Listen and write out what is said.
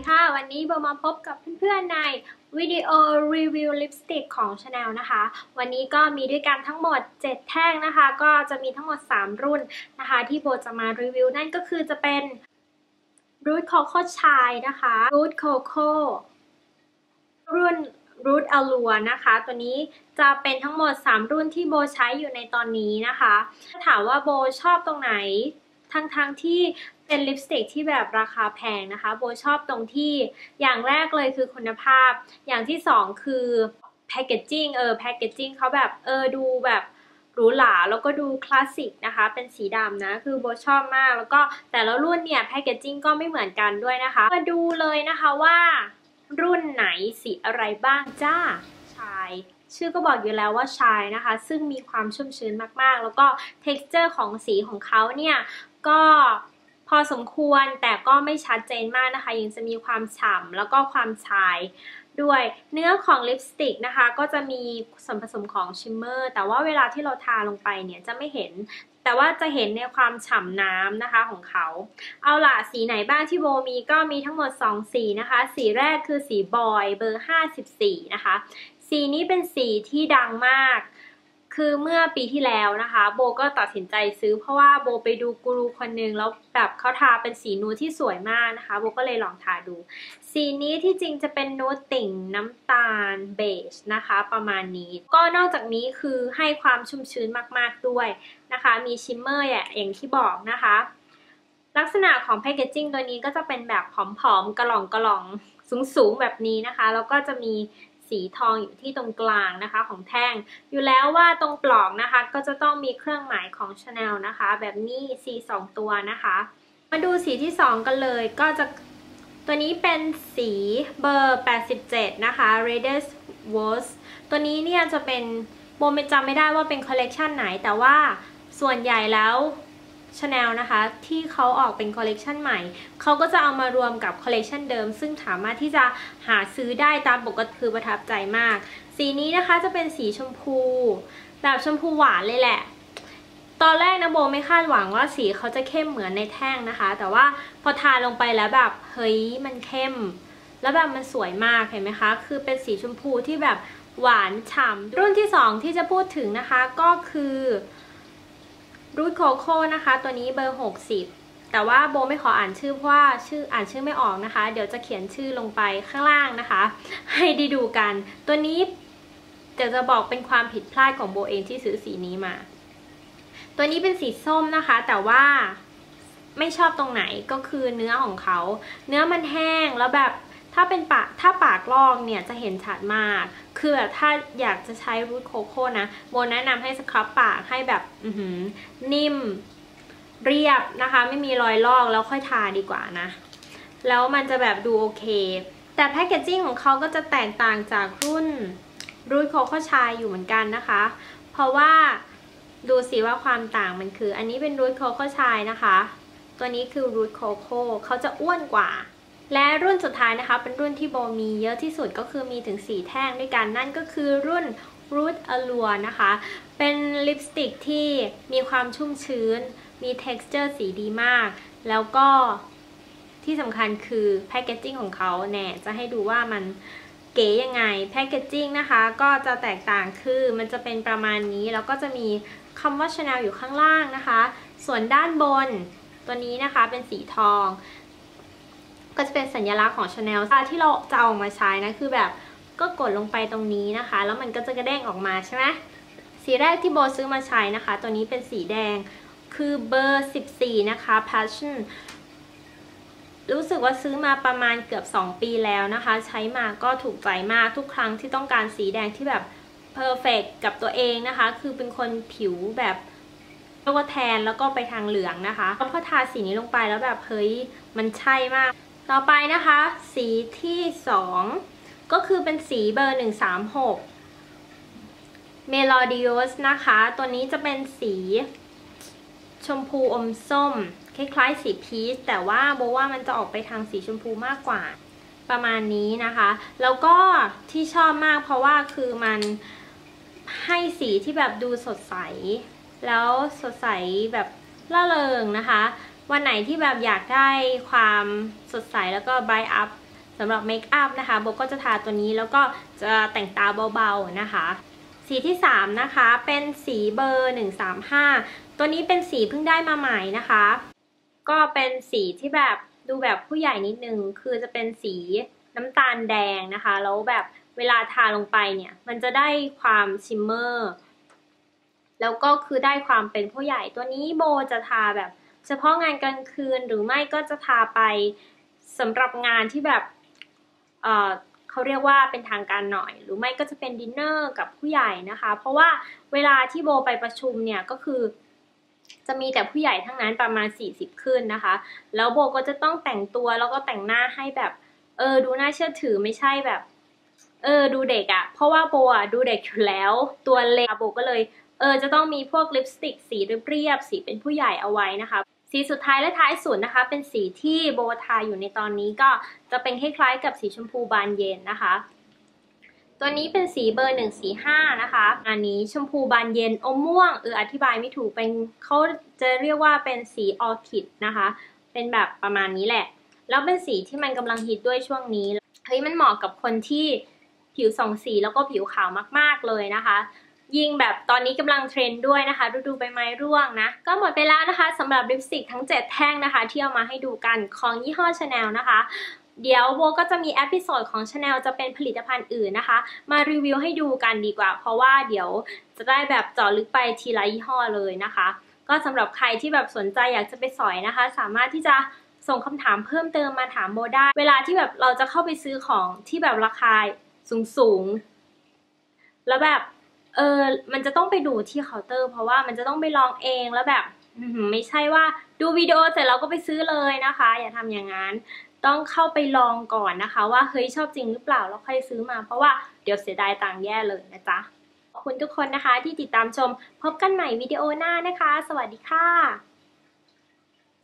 ดีค่ะ วันนี้โบมาพบกับเพื่อนๆในวิดีโอรีวิวลิปสติกของ Chanel นะคะ วันนี้ก็มีด้วยกันทั้งหมด 7 แท่งนะคะ ก็จะมีทั้งหมด 3 รุ่นนะคะ ที่โบจะมารีวิวนั่นก็คือจะเป็น Root Coco Chai นะคะ Root Coco รุ่น Root Allure นะคะ ตัวนี้จะเป็นทั้งหมด 3 รุ่นที่โบใช้อยู่ในตอนนี้นะคะ ถ้าถามว่าโบชอบตรงไหน ทั้งๆทที่เป็นลิปสติกที่แบบราคาแพงนะคะ โบชอบตรงที่อย่างแรกเลยคือคุณภาพ อย่างที่สองคือแพคเกจจิ้งเออแพคเกจจิ้งเขาแบบเออดูแบบหรูหราแล้วก็ดูคลาสสิกนะคะ เป็นสีดำนะ คือโบชอบมาก แล้วก็แต่และรุ่นเนี่ยแพคเกจจิ้งก็ไม่เหมือนกันด้วยนะคะ มาดูเลยนะคะว่า รุ่นไหนสีอะไรบ้างจ้าชายชื่อก็บอกอยู่แล้วว่าชายนะคะ ซึ่งมีความชุ่มชื้นมากๆ แล้วก็ texture ของสีของเขาเนี่ย ก็พอสมควรแต่ก็ไม่ชัดเจนมากนะคะ ยังจะมีความฉ่ำแล้วก็ความชายด้วย เนื้อของลิปสติกนะคะ ก็จะมีส่วนผสมของชิมเมอร์ แต่ว่าเวลาที่เราทาลงไปเนี่ยจะไม่เห็น แต่ว่าจะเห็นในความฉ่ำน้ำนะคะของเขา เอาล่ะสีไหนบ้างที่โบมีก็มีทั้งหมด 2 สีนะคะ สีแรกคือสีบอยเบอร์ 54 นะคะ สีนี้เป็นสีที่ดังมาก คือเมื่อปีที่แล้วนะคะ โบก็ตัดสินใจซื้อเพราะว่าโบไปดูกูรูคนนึงแล้วแบบเขาทาเป็นสีนูที่สวยมากนะคะ โบก็เลยลองทาดู สีนี้ที่จริงจะเป็นนูติ่งน้ำตาลเบจนะคะ ประมาณนี้ ก็นอกจากนี้คือให้ความชุ่มชื้นมากๆด้วยนะคะ มีชิมเมอร์อย่างที่บอกนะคะ ลักษณะของแพคเกจจิ้งตัวนี้ก็จะเป็นแบบผอมๆกระหล่องกระหล่องสูงๆแบบนี้นะคะ แล้วก็จะมี สีทองอยู่ที่ตรงกลางนะคะของแท่ง อยู่แล้วว่าตรงปลอกนะคะ ก็จะต้องมีเครื่องหมายของ Chanel นะคะ แบบนี้สี2ตัวนะคะ มาดูสีที่ 2 กันเลยก็จะตัวนี้เป็นสีเบอร์ 87 นะคะ r e d e s w o s ตัวนี้เนี่ยจะเป็นโบไม่จำไม่ได้ว่าเป็นคอลเลกชันไหนแต่ว่าส่วนใหญ่แล้ว ชาแนลนะคะ ที่เขาออกเป็นคอลเลกชันใหม่ เขาก็จะเอามารวมกับคอลเลกชันเดิม ซึ่งสามารถที่จะหาซื้อได้ตามปกติคือประทับใจมาก สีนี้นะคะจะเป็นสีชมพู แบบชมพูหวานเลยแหละ ตอนแรกนะโบไม่คาดหวังว่าสีเขาจะเข้มเหมือนในแท่งนะคะ แต่ว่าพอทาลงไปแล้วแบบเฮ้ยมันเข้ม แล้วแบบมันสวยมากเห็นไหมคะ คือเป็นสีชมพูที่แบบหวานฉ่ำรุ่นที่ 2 ที่จะพูดถึงนะคะก็คือ รูทโคโค่นะคะ ตัวนี้เบอร์ 60 แต่ว่าโบไม่ขออ่านชื่อเพราะว่าชื่ออ่านชื่อไม่ออกนะคะ เดี๋ยวจะเขียนชื่อลงไปข้างล่างนะคะ ให้ได้ดูกัน ตัวนี้เดี๋ยวจะบอกเป็นความผิดพลาดของโบเองที่ซื้อสีนี้มา ตัวนี้เป็นสีส้มนะคะ แต่ว่าไม่ชอบตรงไหนก็คือเนื้อของเขา เนื้อมันแห้งแล้วแบบ ถ้าเป็นปากถ้าปากลอกเนี่ยจะเห็นชัดมาก คือถ้าอยากจะใช้รูทโคโค่นะโบแนะนำให้สครับปากให้แบบนิ่มเรียบนะคะ ไม่มีรอยลอกแล้วค่อยทาดีกว่านะ แล้วมันจะแบบดูโอเค แต่แพคเกจจิ้งของเขาก็จะแตกต่างจากรุ่นรูทโคโค่ชายอยู่เหมือนกันนะคะ เพราะว่าดูสิว่าความต่างมันคือ อันนี้เป็นรูทโคโค่ชายนะคะ ตัวนี้คือรูทโคโค่เขาจะอ้วนกว่า และรุ่นสุดท้ายนะคะ เป็นรุ่นที่โบมีเยอะที่สุดก็คือมีถึง 4 แท่งด้วยกันนั่นก็คือรุ่น Root Allure นะคะ เป็นลิปสติกที่มีความชุ่มชื้น มี texture สีดีมาก แล้วก็ที่สำคัญคือแพคเกจจิ้งของเขาแน่จะให้ดูว่ามันเก๋ยังไงแพคเกจจิ้งนะคะก็จะแตกต่างคือมันจะเป็นประมาณนี้ แล้วก็จะมีคำว่า Chanel อยู่ข้างล่างนะคะ ส่วนด้านบนตัวนี้นะคะเป็นสีทอง ก็จะเป็นสัญลักษณ์ของ Chanel ที่เราจะเอามาใช้นะคือแบบก็กดลงไปตรงนี้นะคะ แล้วมันก็จะกระเด้งออกมาใช่ไหมสีแรกที่โบซื้อมาใช้นะคะ ตัวนี้เป็นสีแดงคือเบอร์ 14 นะคะ Passion รู้สึกว่าซื้อมาประมาณเกือบ 2 ปีแล้วนะคะ ใช้มาก็ถูกใจมากทุกครั้งที่ต้องการสีแดงที่แบบเพอร์เฟกกับตัวเองนะคะ คือเป็นคนผิวแบบเรียกว่าแทนแล้วก็ไปทางเหลืองนะคะแล้วพอทาสีนี้ลงไปแล้วแบบเฮ้ยมันใช่มาก ต่อไปนะคะ สีที่ 2 ก็คือเป็นสีเบอร์ 136 Melodious นะคะ ตัวนี้จะเป็นสีชมพูอมส้ม คล้ายๆ สีพีชแต่ว่าโบว่ามันจะออกไปทางสีชมพูมากกว่าประมาณนี้นะคะ แล้วก็ที่ชอบมากเพราะว่าคือมันให้สีที่แบบดูสดใส แล้วสดใสแบบล่าเริงนะคะ วันไหนที่แบบอยากได้ความสดใสแล้วก็ไบอัพสำหรับเมคอัพนะคะโบก็จะทาตัวนี้แล้วก็จะแต่งตาเบาๆนะคะ สีที่ 3 นะคะ เป็นสีเบอร์ 135 ตัวนี้เป็นสีเพิ่งได้มาใหม่นะคะ ก็เป็นสีที่แบบดูแบบผู้ใหญ่นิดนึง คือจะเป็นสีน้ำตาลแดงนะคะ แล้วแบบเวลาทาลงไปเนี่ย มันจะได้ความชิมเมอร์ แล้วก็คือได้ความเป็นผู้ใหญ่ตัวนี้โบจะทาแบบ เฉพาะงานกลางคืนหรือไม่ก็จะทาไปสำหรับงานที่แบบเเขาเรียกว่าเป็นทางการหน่อย หรือไม่ก็จะเป็นดินเนอร์กับผู้ใหญ่นะคะ เพราะว่าเวลาที่โบไปประชุมเนี่ยก็คือ จะมีแต่ผู้ใหญ่ทั้งนั้นประมาณ 40 ขึ้นนะคะ แล้วโบก็จะต้องแต่งตัวแล้วก็แต่งหน้าให้แบบเออดูน่าเชื่อถือไม่ใช่แบบ เออดูเด็กอะเพราะว่าโบอะดูเด็กอยู่แล้ว ตัวเล็กโบก็เลย เออจะต้องมีพวกลิปสติกสีเรียบๆสีเป็นผู้ใหญ่เอาไว้นะคะ สีสุดท้ายและท้ายสุดนะคะ เป็นสีที่โบทาอยู่ในตอนนี้ก็จะเป็นคล้ายๆกับสีชมพูบานเย็นนะคะ ตัวนี้เป็นสีเบอร์หนึ่งสีห้านะคะ อันนี้ชมพูบานเย็นอมม่วงเอออธิบายไม่ถูกเป็นเขาจะเรียกว่าเป็นสีออคิดนะคะ เป็นแบบประมาณนี้แหละ แล้วเป็นสีที่มันกำลังฮิตด้วยช่วงนี้เฮ้ยมันเหมาะกับคนที่ผิวสองสีแล้วก็ผิวขาวมาก ๆเลยนะคะ ยิ่งแบบตอนนี้กำลังเทรนด์ด้วยนะคะฤดูใบไม้ร่วงนะ ก็หมดไปแล้วนะคะสำหรับลิปสติกทั้ง 7 แท่งนะคะ ที่เอามาให้ดูกันของยี่ห้อชาแนลนะคะเดี๋ยวโบก็จะมีเอพิโซดของ Chanel จะเป็นผลิตภัณฑ์อื่นนะคะ มารีวิวให้ดูกันดีกว่า เพราะว่าเดี๋ยวจะได้แบบเจาะลึกไปทีละยี่ห้อเลยนะคะ ก็สำหรับใครที่แบบสนใจอยากจะไปสอยนะคะ สามารถที่จะส่งคำถามเพิ่มเติมมาถามโบได้ เวลาที่แบบเราจะเข้าไปซื้อของที่แบบราคาสูงๆแล้วแบบ เออมันจะต้องไปดูที่เคาน์เตอร์ เพราะว่ามันจะต้องไปลองเองแล้วแบบไม่ใช่ว่าดูวิดีโอเสร็จแล้วก็ไปซื้อเลยนะคะ อย่าทำอย่างนั้นต้องเข้าไปลองก่อนนะคะ ว่าเฮ้ยชอบจริงหรือเปล่าแล้วค่อยซื้อมา เพราะว่าเดี๋ยวเสียดายตังค์แย่เลยนะจ๊ะขอบคุณทุกคนนะคะที่ติดตามชม พบกันใหม่วิดีโอหน้านะคะ สวัสดีค่ะ